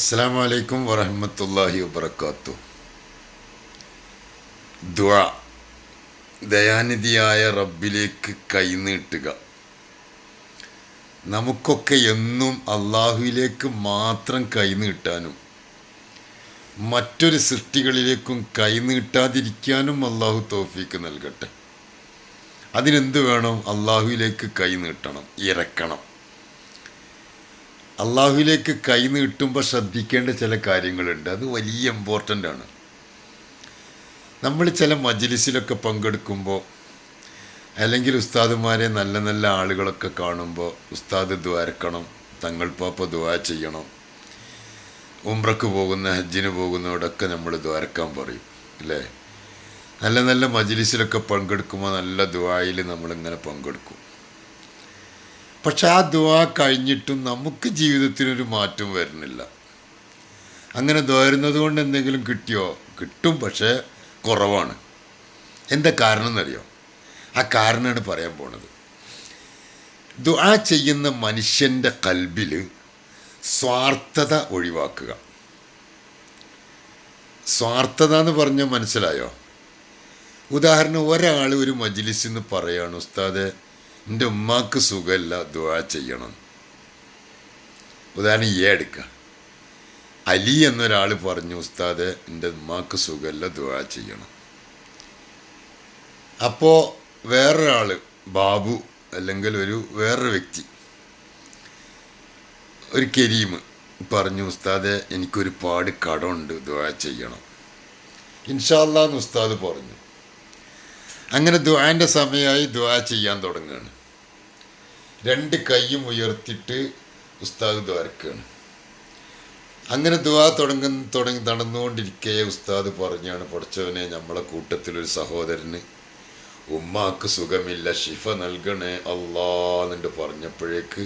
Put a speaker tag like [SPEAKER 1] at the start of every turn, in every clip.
[SPEAKER 1] അസ്സാം വലൈക്കും വറഹമത്തല്ലാഹി വബർക്കാത്തു ദ ദയാനിധിയായ റബ്ബിലേക്ക് കൈനീട്ടുക നമുക്കൊക്കെ എന്നും അള്ളാഹുവിലേക്ക് മാത്രം കൈനീട്ടാനും മറ്റൊരു സൃഷ്ടികളിലേക്കും കൈനീട്ടാതിരിക്കാനും അള്ളാഹു തോഫീക്ക് നൽകട്ടെ. അതിനെന്ത് വേണം? അള്ളാഹുവിലേക്ക് കൈനീട്ടണം ഇറക്കണം. അള്ളാഹുവിലേക്ക് കൈ നീട്ടുമ്പോൾ ശ്രദ്ധിക്കേണ്ട ചില കാര്യങ്ങളുണ്ട്. അത് വലിയ ഇമ്പോർട്ടന്റ് ആണ്. നമ്മൾ ചില മജ്ലിസിലൊക്കെ പങ്കെടുക്കുമ്പോൾ അല്ലെങ്കിൽ ഉസ്താദുമാരെ നല്ല നല്ല ആളുകളൊക്കെ കാണുമ്പോൾ ഉസ്താദ് ദ്വാരക്കണം തങ്ങൾ പാപ്പ ദ്വാ ചെയ്യണം ഉംറക്ക് പോകുന്ന ഹജ്ജിന് പോകുന്നവരോടൊക്കെ നമ്മൾ ദ്വാരക്കാൻ പറയും അല്ലേ? നല്ല നല്ല മജ്ലിസിലൊക്കെ പങ്കെടുക്കുമ്പോൾ നല്ല ദ്വായിൽ നമ്മളിങ്ങനെ പങ്കെടുക്കും. പക്ഷെ ആ ദുവാ കഴിഞ്ഞിട്ടും നമുക്ക് ജീവിതത്തിനൊരു മാറ്റം വരുന്നില്ല. അങ്ങനെ ദ്വാരുന്നത് കൊണ്ട് എന്തെങ്കിലും കിട്ടിയോ? കിട്ടും പക്ഷേ കുറവാണ്. എന്താ കാരണം എന്നറിയോ ആ കാരണമാണ് പറയാൻ പോണത്. ദുആ ചെയ്യുന്ന മനുഷ്യന്റെ കൽബിൽ സ്വാർത്ഥത ഒഴിവാക്കുക. സ്വാർത്ഥത എന്ന് പറഞ്ഞാൽ മനസ്സിലായോ? ഉദാഹരണം ഒരാൾ ഒരു മജിലിസ് എന്ന് പറയുകയാണ് ഉസ്താദെ എന്റെ ഉമ്മാക്ക് സുഖമില്ല ദുവാ ചെയ്യണം. ഉദാഹരണം ഈ എടുക്കുക അലി എന്നൊരാൾ പറഞ്ഞു ഉസ്താദ് എന്റെ ഉമ്മാക്ക് സുഖമില്ല ദുവാ ചെയ്യണം. അപ്പോൾ വേറൊരാൾ ബാബു അല്ലെങ്കിൽ ഒരു വേറൊരു വ്യക്തി ഒരു കരീം പറഞ്ഞു ഉസ്താദെ എനിക്കൊരുപാട് കടമുണ്ട് ദുവാ ചെയ്യണം. ഇൻഷാല്ലാന്ന് ഉസ്താദ് പറഞ്ഞു. അങ്ങനെ ദ്വാന്റെ സമയമായി ദുആ ചെയ്യാൻ തുടങ്ങുകയാണ്. രണ്ട് കൈയും ഉയർത്തിയിട്ട് ഉസ്താദ് ദ്വാരക്കുകയാണ് അങ്ങനെ ദുആ തുടങ്ങുന്ന തുടങ്ങി നടന്നുകൊണ്ടിരിക്കെ ഉസ്താദ് പറഞ്ഞാണ് പഠിച്ചവനെ നമ്മളെ കൂട്ടത്തിലൊരു സഹോദരന് ഉമ്മാക്ക് സുഖമില്ല ഷിഫ നൽകണേ അള്ളാന്നിട്ട് പറഞ്ഞപ്പോഴേക്ക്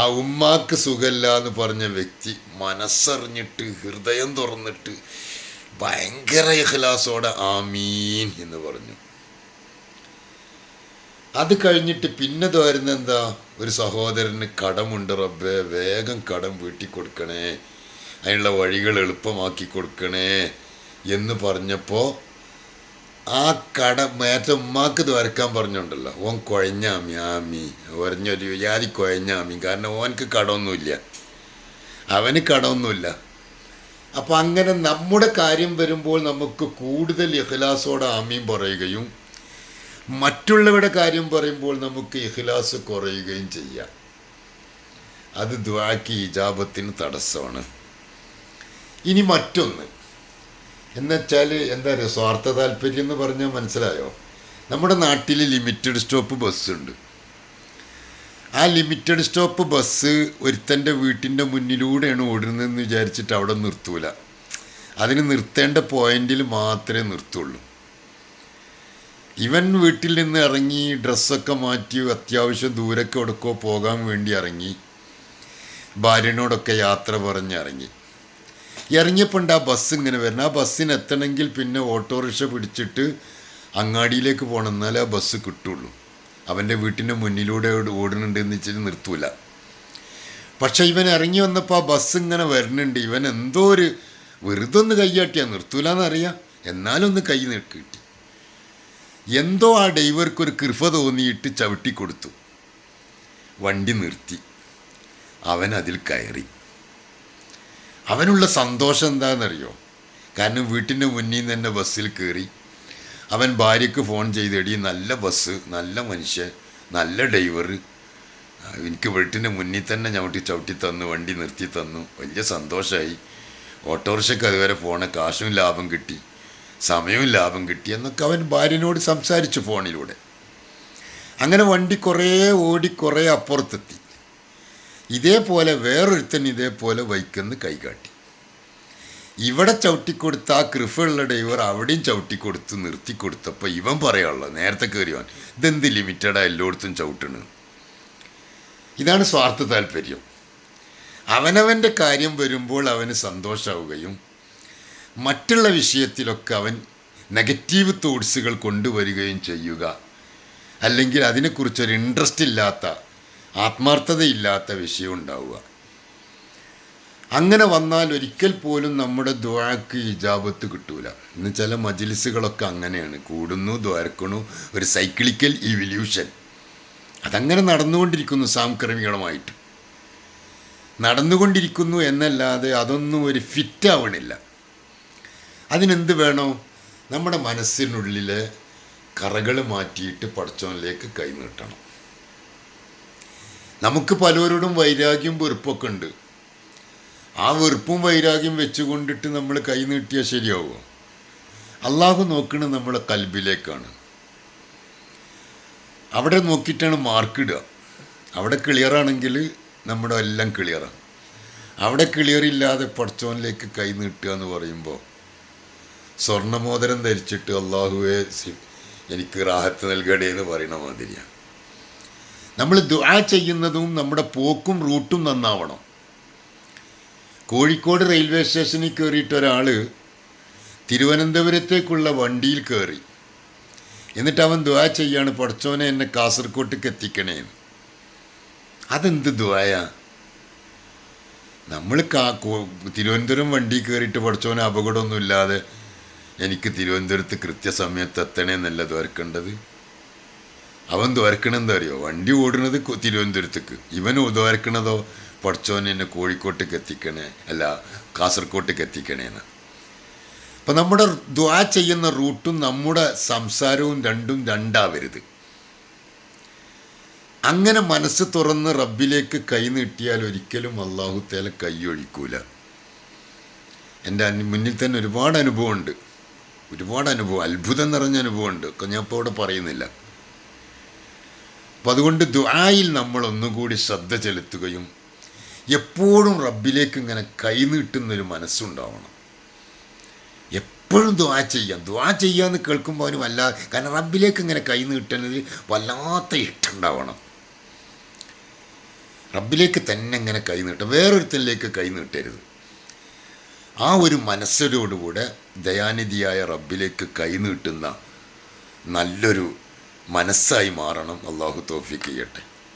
[SPEAKER 1] ആ ഉമ്മാക്ക് സുഖമില്ല എന്ന് പറഞ്ഞ വ്യക്തി മനസ്സറിഞ്ഞിട്ട് ഹൃദയം തുറന്നിട്ട് ഭയങ്കര ഇഖ്ലാസോടെ ആമീൻ എന്ന് പറഞ്ഞു. അത് കഴിഞ്ഞിട്ട് പിന്നെ തോരുന്ന എന്താ ഒരു സഹോദരന് കടമുണ്ട് റബ്ബേ വേഗം കടം വീട്ടി കൊടുക്കണേ അതിനുള്ള വഴികൾ എളുപ്പമാക്കി കൊടുക്കണേ എന്ന് പറഞ്ഞപ്പോൾ ആ കട മേറ്റ ഉമ്മാക്ക് വരക്കാൻ പറഞ്ഞുണ്ടല്ലോ. ഓൻ കുഴഞ്ഞാമി ആമി. പറഞ്ഞൊരു വിചാരി കുഴഞ്ഞാമി. കാരണം ഓനക്ക് കടമൊന്നുമില്ല. അവന് കടമൊന്നുമില്ല. അപ്പം അങ്ങനെ നമ്മുടെ കാര്യം വരുമ്പോൾ നമുക്ക് കൂടുതൽ ഇഹ്ലാസോടെ ആമീൻ പറയുകയും മറ്റുള്ളവരുടെ കാര്യം പറയുമ്പോൾ നമുക്ക് ഇഖ്ലാസ് കുറയുകയും ചെയ്യാം. അത് ദ്വാക്ക് ഇജാബത്തിന് തടസ്സമാണ്. ഇനി മറ്റൊന്ന്. എന്നുവെച്ചാൽ എന്താ പറയുക സ്വാർത്ഥ താല്പര്യം എന്ന് പറഞ്ഞാൽ മനസ്സിലായോ? നമ്മുടെ നാട്ടിൽ ലിമിറ്റഡ് സ്റ്റോപ്പ് ബസ്സുണ്ട്. ആ ലിമിറ്റഡ് സ്റ്റോപ്പ് ബസ് ഒരുത്തന്റെ വീട്ടിന്റെ മുന്നിലൂടെയാണ് ഓടുന്നതെന്ന് വിചാരിച്ചിട്ട് അവിടെ നിർത്തൂല. അതിന് നിർത്തേണ്ട പോയിന്റിൽ മാത്രമേ നിർത്തുള്ളൂ. ഇവൻ വീട്ടിൽ നിന്ന് ഇറങ്ങി ഡ്രസ്സൊക്കെ മാറ്റി അത്യാവശ്യം ദൂരൊക്കെ എടുക്കോ പോകാൻ വേണ്ടി ഇറങ്ങി. ഭാര്യനോടൊക്കെ യാത്ര പറഞ്ഞിറങ്ങി ഇറങ്ങിയപ്പോൾ ഉണ്ട് ആ ബസ് ഇങ്ങനെ വരണം ആ ബസ്സിന് എത്തണമെങ്കിൽ പിന്നെ ഓട്ടോറിക്ഷ പിടിച്ചിട്ട് അങ്ങാടിയിലേക്ക് പോകണം എന്നാലേ ആ ബസ് കിട്ടുള്ളൂ. അവന്റെ വീട്ടിന്റെ മുന്നിലൂടെ ഓടുന്നുണ്ട് എന്ന് വെച്ചിട്ട് നിർത്തൂല. പക്ഷെ ഇവൻ ഇറങ്ങി വന്നപ്പോൾ ആ ബസ് ഇങ്ങനെ വരുന്നുണ്ട്. ഇവൻ എന്തോ ഒരു വെറുതെ ഒന്ന് കൈയാട്ടിയാ. നിർത്തൂലെന്നറിയാം. എന്നാലും ഒന്ന് കൈ കിട്ടി എന്തോ ആ ഡ്രൈവർക്ക് ഒരു കൃപ തോന്നിയിട്ട് ചവിട്ടി കൊടുത്തു. വണ്ടി നിർത്തി. അവൻ അതിൽ കയറി. അവനുള്ള സന്തോഷം എന്താണെന്നറിയോ? കാരണം വീട്ടിന്റെ മുന്നിൽ നിന്ന് തന്നെ ബസ്സിൽ കയറി. അവൻ ഭാര്യയ്ക്ക് ഫോൺ ചെയ്തെടി നല്ല ബസ് നല്ല മനുഷ്യൻ നല്ല ഡ്രൈവർ എനിക്ക് വീട്ടിന്റെ മുന്നിൽ തന്നെ ചവിട്ടി ചവിട്ടി തന്നു വണ്ടി നിർത്തി തന്നു. വലിയ സന്തോഷമായി ഓട്ടോറിക്ഷയ്ക്ക് അതുവരെ പോണ കാശും ലാഭം കിട്ടി. സമയവും ലാഭം കിട്ടിയെന്നൊക്കെ അവൻ ഭാര്യനോട് സംസാരിച്ചു ഫോണിലൂടെ. അങ്ങനെ വണ്ടി കുറേ ഓടി കുറേ അപ്പുറത്തെത്തി. ഇതേപോലെ വേറൊരുത്തൻ ഇതേപോലെ വൈക്കെന്ന് കൈകാട്ടി. ഇവിടെ ചവിട്ടിക്കൊടുത്ത ആ കൃഫുള്ള ഡ്രൈവർ അവിടെയും ചവിട്ടിക്കൊടുത്ത് നിർത്തിക്കൊടുത്തപ്പോൾ ഇവൻ പറയാനുള്ളത് നേരത്തെ കയറിയവൻ ഇതെന്ത് ലിമിറ്റഡാ എല്ലായിടത്തും ചവിട്ടണ്? ഇതാണ് സ്വാർത്ഥ താല്പര്യം. അവനവന്റെ കാര്യം വരുമ്പോൾ അവന് സന്തോഷമാവുകയും മറ്റുള്ള വിഷയത്തിലൊക്കെ അവൻ നെഗറ്റീവ് തോട്ട്സുകൾ കൊണ്ടുവരികയും ചെയ്യുക. അല്ലെങ്കിൽ അതിനെക്കുറിച്ചൊരു ഇൻട്രസ്റ്റ് ഇല്ലാത്ത ആത്മാർത്ഥതയില്ലാത്ത വിഷയം ഉണ്ടാവുക. അങ്ങനെ വന്നാൽ ഒരിക്കൽ പോലും നമ്മുടെ ദ്വാക്ക് ഇജാബത്ത് കിട്ടൂല. ഇന്ന് ചില മജിലിസുകളൊക്കെ അങ്ങനെയാണ്. കൂടുന്നു ദ്വാരക്കണു ഒരു സൈക്ലിക്കൽ ഇവല്യൂഷൻ അതങ്ങനെ നടന്നുകൊണ്ടിരിക്കുന്നു സാംക്രമികമായിട്ട്. നടന്നുകൊണ്ടിരിക്കുന്നു എന്നല്ലാതെ അതൊന്നും ഒരു ഫിറ്റ് ആവണില്ല. അതിനെന്ത് വേണോ? നമ്മുടെ മനസ്സിനുള്ളിലെ കറകൾ മാറ്റിയിട്ട് പടച്ചോനിലേക്ക് കൈ നീട്ടണം. നമുക്ക് പലരോടും വൈരാഗ്യം വെറുപ്പൊക്കെ ഉണ്ട്. ആ വെറുപ്പും വൈരാഗ്യം വെച്ചുകൊണ്ടിട്ട് നമ്മൾ കൈ നീട്ടിയാൽ ശരിയാവുമോ അള്ളാഹു നോക്കുന്നത് നമ്മളെ കൽബിലേക്കാണ്. അവിടെ നോക്കിയിട്ടാണ് മാർക്ക് ഇടുക. അവിടെ ക്ലിയർ ആണെങ്കിൽ നമ്മുടെ എല്ലാം ക്ലിയറാണ് അവിടെ ക്ലിയർ ഇല്ലാതെ പടച്ചോനിലേക്ക് കൈ നീട്ടുക എന്ന് പറയുമ്പോൾ സ്വർണമോതിരം ധരിച്ചിട്ട് അള്ളാഹുവെ എനിക്ക് റാഹത്ത് നൽകടേ എന്ന് പറയുന്ന മാതിരിയാണ്. നമ്മൾ ദുആ ചെയ്യുന്നതും നമ്മുടെ പോക്കും റൂട്ടും നന്നാവണം. കോഴിക്കോട് റെയിൽവേ സ്റ്റേഷനിൽ കയറിയിട്ട് ഒരാൾ തിരുവനന്തപുരത്തേക്കുള്ള വണ്ടിയിൽ കയറി എന്നിട്ട് അവൻ ദുആ ചെയ്യാണ് പടച്ചോനെ എന്നെ കാസർഗോട്ടേക്ക് എത്തിക്കണേന്ന്. അതെന്ത് ദുആയാ? നമ്മൾ കാ തിരുവനന്തപുരം വണ്ടി കയറിയിട്ട് പടച്ചോനെ അപകടമൊന്നുമില്ലാതെ എനിക്ക് തിരുവനന്തപുരത്ത് കൃത്യസമയത്ത് എത്തണേന്നല്ല ദ്വാരക്കേണ്ടത്. അവൻ ദ്വാരക്കണെന്താ അറിയോ? വണ്ടി ഓടുന്നത് തിരുവനന്തപുരത്തേക്ക്. ഇവൻ ദ്വാരക്കണതോ പടച്ചോനെ എന്നെ കോഴിക്കോട്ടേക്ക് എത്തിക്കണേ. അല്ല കാസർഗോട്ടേക്ക് എത്തിക്കണേന്ന് അപ്പം നമ്മുടെ ദ്വാ ചെയ്യുന്ന റൂട്ടും നമ്മുടെ സംസാരവും രണ്ടും രണ്ടാവരുത്. അങ്ങനെ മനസ്സ് തുറന്ന് റബ്ബിലേക്ക് കൈ നീട്ടിയാൽ ഒരിക്കലും അള്ളാഹു തേല കൈയൊഴിക്കൂല എന്റെ മുന്നിൽ തന്നെ ഒരുപാട് അനുഭവമുണ്ട്. ഒരുപാട് അനുഭവം അത്ഭുതം നിറഞ്ഞ അനുഭവമുണ്ട്. ഞാൻ ഇപ്പോൾ ഇവിടെ പറയുന്നില്ല. അപ്പം അതുകൊണ്ട് ദുആയിൽ നമ്മൾ ഒന്നുകൂടി ശ്രദ്ധ ചെലുത്തുകയും എപ്പോഴും റബ്ബിലേക്ക് ഇങ്ങനെ കൈനീട്ടുന്നൊരു മനസ്സുണ്ടാവണം. എപ്പോഴും ദുആ ചെയ്യാം. ദുആ ചെയ്യാന്ന് കേൾക്കുമ്പോൾ അവന് വല്ലാതെ കാരണം റബ്ബിലേക്ക് ഇങ്ങനെ കൈ നീട്ടുന്നതിൽ വല്ലാത്ത ഇഷ്ടമുണ്ടാവണം. റബ്ബിലേക്ക് തന്നെ ഇങ്ങനെ കൈ നീട്ടും വേറൊരുത്തനിലേക്ക് കൈ നീട്ടരുത്. ആ ഒരു മനസ്സരോടുകൂടെ ദയാനിധിയായ റബ്ബിലേക്ക് കൈനീട്ടുന്ന നല്ലൊരു മനസ്സായി മാറണം. അള്ളാഹു തോഫിക്ക് ചെയ്യട്ടെ.